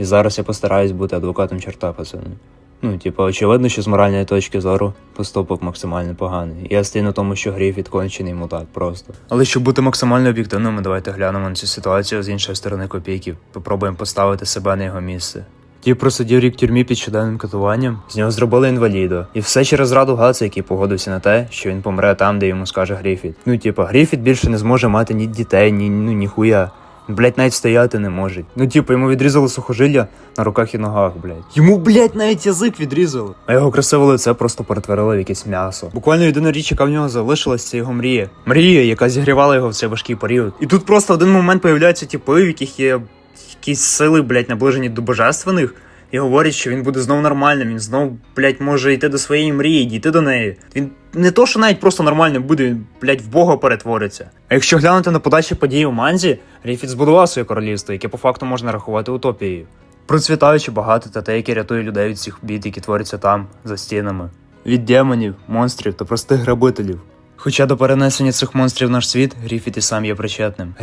І зараз я постараюсь бути адвокатом чорта, пацани. Ну, типу, очевидно, що з моральної точки зору поступок максимально поганий. Я стою на тому, що Гріфіт кончений мудак просто. Але щоб бути максимально об'єктивними, давайте глянемо на цю ситуацію з іншої сторони копійки. Попробуємо поставити себе на його місце. Ті просидів рік в тюрмі під щоденним катуванням, з нього зробили інваліда. І все через раду Гаца, який погодився на те, що він помре там, де йому скаже Гріфіт. Ну, типа, Гріфіт більше не зможе мати ні дітей, ні ну ніхуя. Блять, навіть стояти не може. Ну, типу, йому відрізали сухожилля на руках і ногах, блять. Йому, блять, навіть язик відрізали. А його красиве лице просто перетворило в якесь м'ясо. Буквально єдина річ, яка в нього залишилась, це його мрія. Мрія, яка зігрівала його в цей важкий період. І тут просто в один момент появляються типи, в яких є якісь сили, блять, наближені до божественних. І говорять, що він буде знов нормальним, він знов, блять, може йти до своєї мрії, дійти до неї. Він не то, що навіть просто нормальним буде, він, блять, в Бога перетвориться. А якщо глянути на подальші події у Манзі, Ріфіт збудував своє королівство, яке по факту можна рахувати утопією. Процвітаючи багато та те, яке рятує людей від всіх бід, які творяться там, за стінами. Від демонів, монстрів та простих грабителів. Хоча до перенесення цих монстрів в наш світ Гріфіт і сам є причетним.